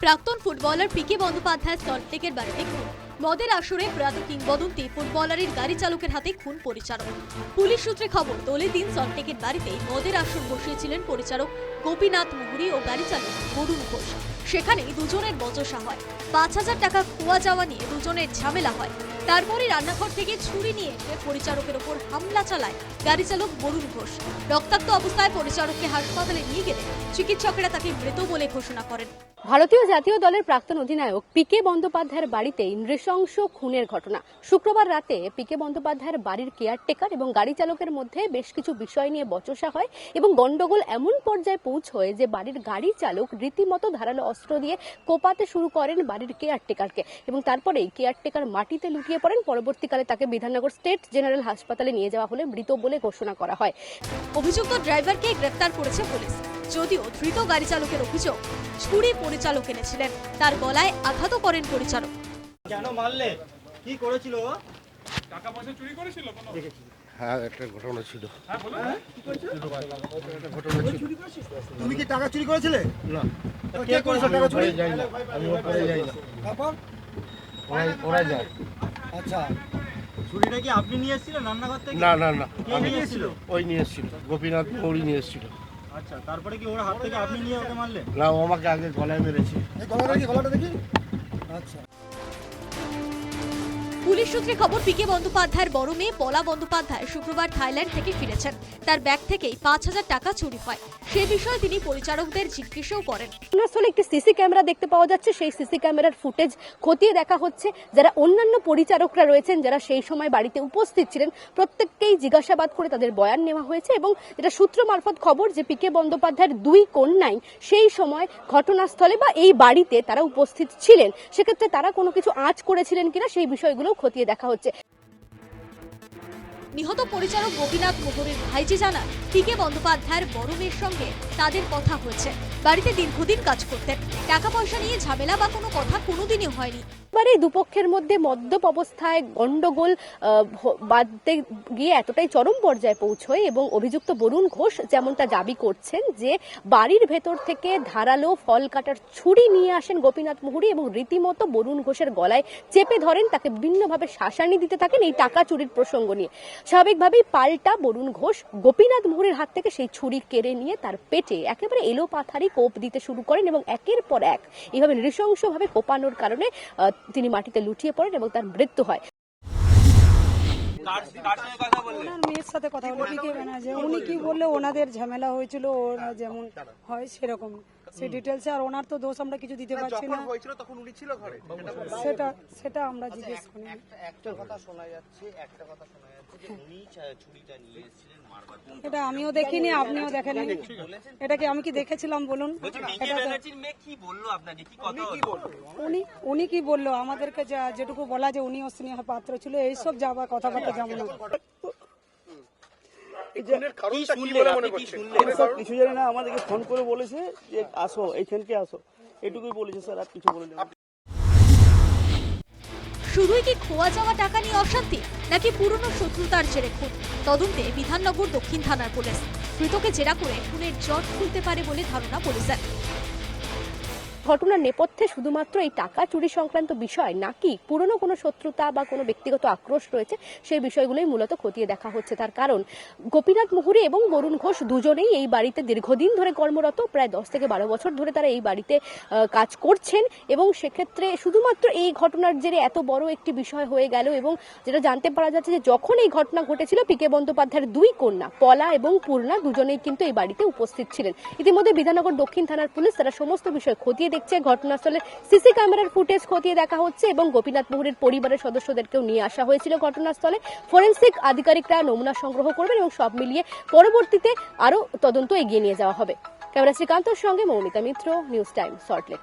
প্রাক্তন ফুটবলার পিকে বন্দ্যোপাধ্যায় সল্টলেকের বাড়িতে খুন মদের আসরে প্রয়াত কিংবদন্তি ফুটবলারের গাড়ি চালকের হাতে খুন পরিচালক। পুলিশ সূত্রে খবর, দলে দিন সল্টলেকের বাড়িতে মদের আসর বসিয়েছিলেন পরিচালক গোপীনাথ মুহুরি ও গাড়ি চালক বরুণ ঘোষ। সেখানে দুজনের বচসা হয়। পাঁচ হাজার টাকা খোয়া যাওয়া নিয়ে দুজনের ঝামেলা হয়। তারপরে রান্নাঘর থেকে ছুরি নিয়ে এসে পরিচালকের ওপর হামলা চালায় গাড়ি চালক বরুণ ঘোষ। রক্তাক্ত অবস্থায় পরিচালককে হাসপাতালে নিয়ে গেলে চিকিৎসকেরা তাকে মৃত বলে ঘোষণা করেন। ভারতীয় জাতীয় দলের প্রাক্তন অধিনায়ক পিকে বন্দ্যোপাধ্যায়ের বাড়িতেই নৃশংস খুনের ঘটনা। শুক্রবার রাতে পিকে বন্দ্যোপাধ্যায়ের বাড়ির কেয়ারটেকার এবং গাড়ি চালকের মধ্যে বেশ কিছু বিষয় নিয়ে বচসা হয় এবং গন্ডগোল এমন পর্যায়ে পৌঁছয় যে বাড়ির গাড়ি চালক রীতিমতো ধারালো অস্ত্র দিয়ে কোপাতে শুরু করেন বাড়ির কেয়ারটেকারকে এবং তারপরেই কেয়ারটেকার মাটিতে লুটিয়ে পড়েন। পরবর্তীকালে তাকে বিধাননগর স্টেট জেনারেল হাসপাতালে নিয়ে যাওয়া হলে মৃত বলে ঘোষণা করা হয়। অভিযুক্ত ড্রাইভারকে গ্রেফতার করেছে পুলিশ। যদিও ধৃত গাড়ি চালকের অভিযোগ, ছুরি পরিচালক এনেছিলেন। তার গলায় আঘাতও করেন পরিচালক। কেন মারলে? কি করেছিল ও? টাকা পয়সা চুরি করেছিল কোনো? হ্যাঁ একটা ঘটনা ছিল। হ্যাঁ বলুন। একটা ঘটনা ছিল। তুমি কি টাকা চুরি করেছিলে? না। কে করেছে টাকা চুরি? যাই না। আমি ওপরে যাই না। তারপর? ওরাই ওরা যায়। আচ্ছা। ছুরিটা কি আপনি নিয়ে এসেছিলেন রান্নাঘর থেকে? না না না। কে নিয়ে এসেছিল? ওই নিয়ে এসেছিল। গোপীনাথ মৌরি নিয়ে এসেছিল। আচ্ছা তারপরে কি ওর হাত থেকে আপনি নিয়ে ওকে মারলেন? না ও আমাকে আগে গলায় মেরেছে। এই গলাটা দেখি গলাটা দেখি? আচ্ছা। পুলিশ সূত্রে খবর পিকে বন্দ্যোপাধ্যায়ের বড় মেয়ে পলা বন্দ্যোপাধ্যায় শুক্রবার থাইল্যান্ড থেকে ফিরেছেন। তার ব্যাগ থেকেই পাঁচ হাজার টাকা চুরি হয়। সে বিষয়ে তিনি পরিচালকদের জিজ্ঞেসও করেন। ঘটনাস্থলে একটি সিসি ক্যামেরা দেখতে পাওয়া যাচ্ছে। সেই সিসি ক্যামেরার ফুটেজ খতিয়ে দেখা হচ্ছে। যারা অন্যান্য পরিচারকরা রয়েছেন, যারা সেই সময় বাড়িতে উপস্থিত ছিলেন, প্রত্যেককেই জিজ্ঞাসাবাদ করে তাদের বয়ান নেওয়া হয়েছে এবং যেটা সূত্র মারফত খবর যে পিকে বন্দ্যোপাধ্যায়ের দুই কন্যাই সেই সময় ঘটনাস্থলে বা এই বাড়িতে তারা উপস্থিত ছিলেন। সেক্ষেত্রে তারা কোনো কিছু আঁচ করেছিলেন কিনা সেই বিষয়গুলো খতিয়ে দেখা হচ্ছে। নিহত পরিচালক গোপীনাথ মোহরের ভাইজি জানান টিকে বন্দ্যোপাধ্যায়ের বড় মেয়ের সঙ্গে তাদের কথা হয়েছে। বাড়িতে দীর্ঘদিন কাজ করতেন। টাকা পয়সা নিয়ে ঝামেলা বা কোনো কথা কোনোদিনই হয়নি। এবারে দুপক্ষের মধ্যে মদ্যপ অবস্থায় গন্ডগোল বাঁধতে গিয়ে এতটাই চরম পর্যায়ে পৌঁছয় এবং অভিযুক্ত বরুণ ঘোষ যেমনটা দাবি করছেন যে বাড়ির ভেতর থেকে ধারালো ফল কাটার ছুরি নিয়ে আসেন গোপীনাথ মুহুরি এবং রীতিমতো বরুণ ঘোষের গলায় চেপে ধরেন, তাকে বিভিন্নভাবে শাসানি দিতে থাকেন এই টাকা চুরির প্রসঙ্গ নিয়ে। স্বাভাবিকভাবেই পাল্টা বরুণ ঘোষ গোপীনাথ মুহুরীর হাত থেকে সেই ছুরি কেড়ে নিয়ে তার পেটে একেবারে এলো পাথারি কোপ দিতে শুরু করেন এবং একের পর এক এইভাবে নৃশংসভাবে কোপানোর কারণে তিনি মাটিতে লুটিয়ে পড়েন এবং তার মৃত্যু হয়। ওনার মেয়ের সাথে কথা বলে। উনি কি বললে? ওনাদের ঝামেলা হয়েছিল ওরা যেমন হয় সেরকম। সে ডিটেলসে আর ওনার তো দোষ আমরা কিছু দিতে পারছি না। হয়েছিল তখন উনি ছিল ঘরে। সেটা সেটা আমরা জিজ্ঞেস করি একটা কথা শোনা যাচ্ছে একটা কথা শোনা যাচ্ছে যে উনি ছুরিটা নিয়ে এসেছিলেন মারবার এটা আমিও দেখিনি আপনিও দেখেননি। এটা কি আমি কি দেখেছিলাম বলুন? এটা তো- মেয়ে কি বলল আপনাকে? কি কথা উনি উনি কি বলল? আমাদেরকে যা যেটুকু বলা যে উনি স্নেহ পাত্র ছিল এইসব যাবা কথাবার্তা যেমন না কি শুনলেন আপনি কি শুনলেন স্যার কিছু জানি না আমাদেরকে ফোন করে বলেছে যে আসো এইখানকে আসো। এটুকুই বলেছে স্যার আর কিছু বলেনি। শুধুই কি খোয়া যাওয়া টাকা নিয়ে অশান্তি নাকি পুরনো শত্রুতার জেরে খুন? তদন্তে বিধাননগর দক্ষিণ থানার পুলিশ। ধৃতকে জেরা করে খুনের জট খুলতে পারে বলে ধারণা পুলিশের। ঘটনার নেপথ্যে শুধুমাত্র এই টাকা চুরি সংক্রান্ত বিষয় নাকি পুরনো কোনো শত্রুতা বা কোনো ব্যক্তিগত আক্রোশ রয়েছে সেই বিষয়গুলোই মূলত খতিয়ে দেখা হচ্ছে। তার কারণ, গোপীনাথ মুহুরী এবং বরুণ ঘোষ দুজনেই এই বাড়িতে দীর্ঘদিন ধরে কর্মরত, প্রায় দশ থেকে বারো বছর ধরে তারা এই বাড়িতে কাজ করছেন এবং সেক্ষেত্রে শুধুমাত্র এই ঘটনার জেরে এত বড় একটি বিষয় হয়ে গেল এবং যেটা জানতে পারা যাচ্ছে যে যখন এই ঘটনা ঘটেছিল পিকে বন্দ্যোপাধ্যায়ের দুই কন্যা, পলা এবং পূর্ণা দুজনেই কিন্তু এই বাড়িতে উপস্থিত ছিলেন। ইতিমধ্যে বিধাননগর দক্ষিণ থানার পুলিশ তারা সমস্ত বিষয় খতিয়ে দেখছে ঘটনাস্থলে সিসি ক্যামেরার ফুটেজ খতিয়ে দেখা হচ্ছে এবং গোপীনাথ মুহুরের পরিবারের সদস্যদেরকেও নিয়ে আসা হয়েছিল ঘটনাস্থলে। ফরেন্সিক আধিকারিকরা নমুনা সংগ্রহ করবেন এবং সব মিলিয়ে পরবর্তীতে আরও তদন্ত এগিয়ে নিয়ে যাওয়া হবে। ক্যামেরা শ্রীকান্তর সঙ্গে মৌমিতা মিত্র, নিউজ টাইম, সল্টলেক।